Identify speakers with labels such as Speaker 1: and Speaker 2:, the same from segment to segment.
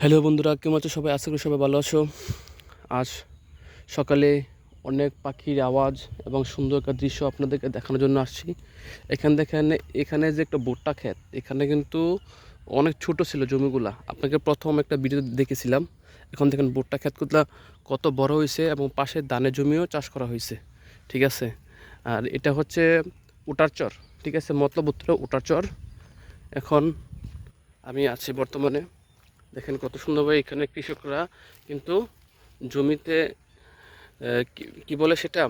Speaker 1: Hello বন্ধুরা, কেমন আছো সবাই? আশা করি সবাই ভালো আছো। আজ সকালে অনেক পাখির আওয়াজ এবং সুন্দর একটা দৃশ্য আপনাদেরকে দেখানোর জন্য আসছি। এখান দেখেন, এখানে যে একটা ভুট্টা ক্ষেত, এখানে কিন্তু অনেক ছোট ছিল জমিগুলা। আপনাকে প্রথম একটা ভিডিও দেখেছিলাম। এখন দেখেন ভুট্টা ক্ষেতগুলা কত বড় হয়েছে এবং পাশে ধানের জমিও চাষ করা হয়েছে, ঠিক আছে? আর এটা হচ্ছে উটার চর, ঠিক আছে? মতলব উত্তর উটার চর। এখন আমি আছি বর্তমানে। দেখেন কত সুন্দরভাবে এখানে কৃষকরা কিন্তু জমিতে কি- বলে সেটা?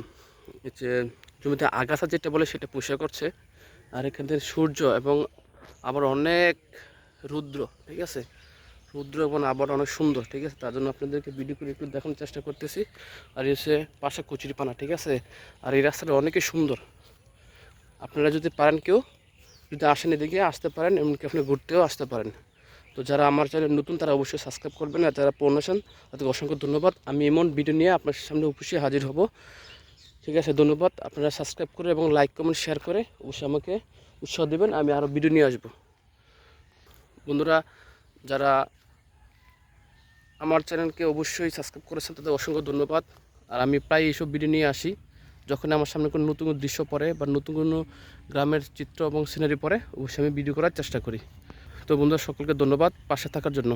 Speaker 1: যে জমিতে আগাছা যেটা বলে সেটা পুষে করছে। আর এখান থেকে সূর্য এবং আবার অনেক রুদ্র, ঠিক আছে? রুদ্র এবং আবার অনেক সুন্দর, ঠিক আছে? তার জন্য আপনাদেরকে ভিডিও করে একটু দেখানোর চেষ্টা করতেছি। আর হচ্ছে পাশে কচুরিপানা ঠিক আছে? আর এই রাস্তাটা অনেকই সুন্দর। আপনারা যদি পারেন কেউ, যদি আসেন এদিকে, আসতে পারেন, এমনকি আপনি ঘুরতেও আসতে পারেন। তো যারা আমার চ্যানেল নতুন, তারা অবশ্যই সাবস্ক্রাইব করবেন আর যারা পুরনো আছেন, তাদেরকে অসংখ্য ধন্যবাদ। আমি এমন ভিডিও নিয়ে আপনার সামনে অবশ্যই হাজির হব। ঠিক আছে, ধন্যবাদ। আপনারা সাবস্ক্রাইব করে এবং লাইক কমেন্ট শেয়ার করে অবশ্যই আমাকে উৎসাহ দেবেন। আমি আরও ভিডিও নিয়ে আসব। বন্ধুরা, যারা আমার চ্যানেলকে অবশ্যই সাবস্ক্রাইব করেছেন, তাদের অসংখ্য ধন্যবাদ। আর আমি প্রায় এইসব ভিডিও নিয়ে আসি। যখন আমার সামনে কোনো নতুন দৃশ্য পড়ে বা নতুন কোনো গ্রামের চিত্র এবং সিনারি পড়ে, অবশ্যই আমি ভিডিও করার চেষ্টা করি। তো বন্ধুরা সকলকে ধন্যবাদ পাশে থাকার জন্য।